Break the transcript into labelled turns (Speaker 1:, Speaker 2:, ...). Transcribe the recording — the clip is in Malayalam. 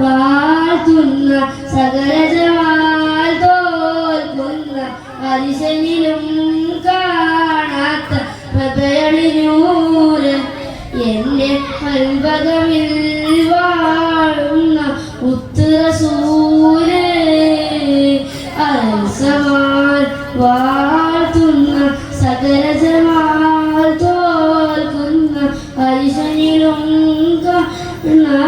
Speaker 1: വാഴ്ത്തുന്ന സകലജമാൽ തോൽക്കുന്ന അരിശനിലും കാണാത്ത പ്രഭയണിനൂര് എന്റെ അത്ഭുതമിൽ വാഴുന്ന ഉത്തരസൂര് അരസമാൽ വാഴ്ത്തുന്ന സകലജമാൽ തോൽക്കുന്ന ഹരിശനിലും കാണാത്ത